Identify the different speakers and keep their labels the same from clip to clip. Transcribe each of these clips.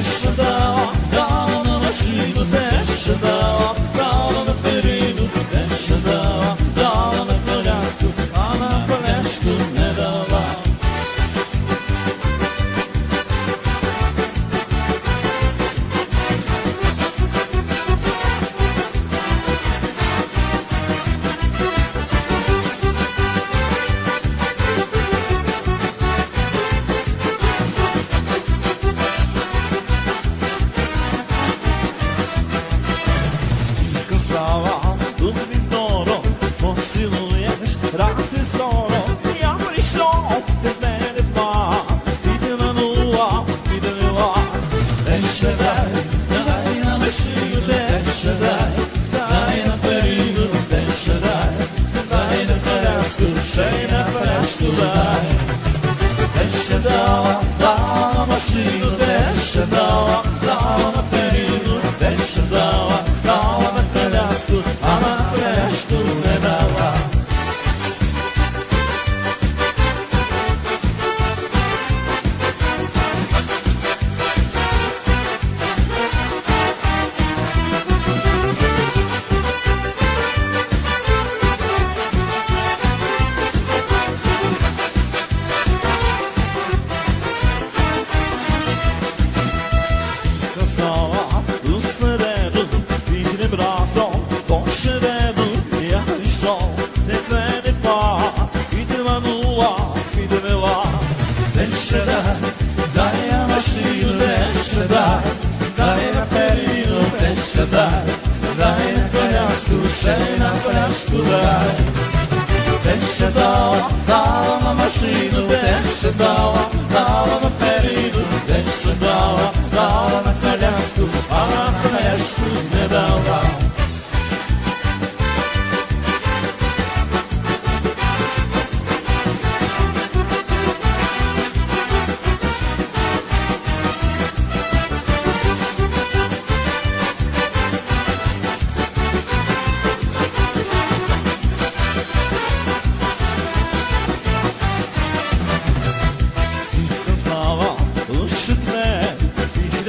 Speaker 1: It's the dawn. يغدى الشفاعة тяжкуда, те ще дала, дала на машину, те ще дала, дала на перед.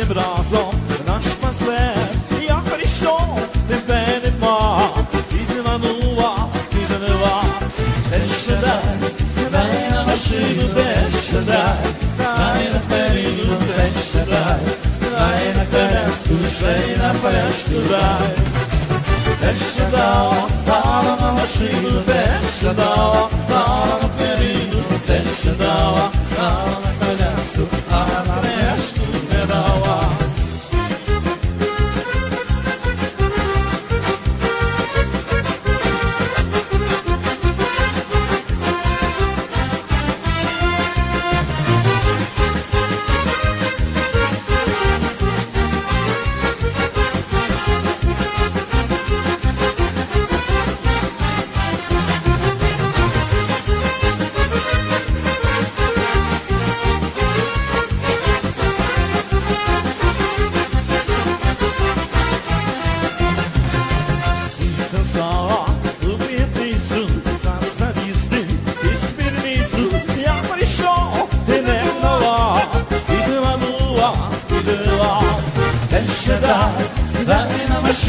Speaker 1: разом наш концерт, я прийшов, тебе нема, і ти манула, ти донела, ще дай, дай на машину, де ще дай, дай на перину, де ще дай, дай на коляску, ще й на пешку дай. Ще дай, дала на машину, де ще дай,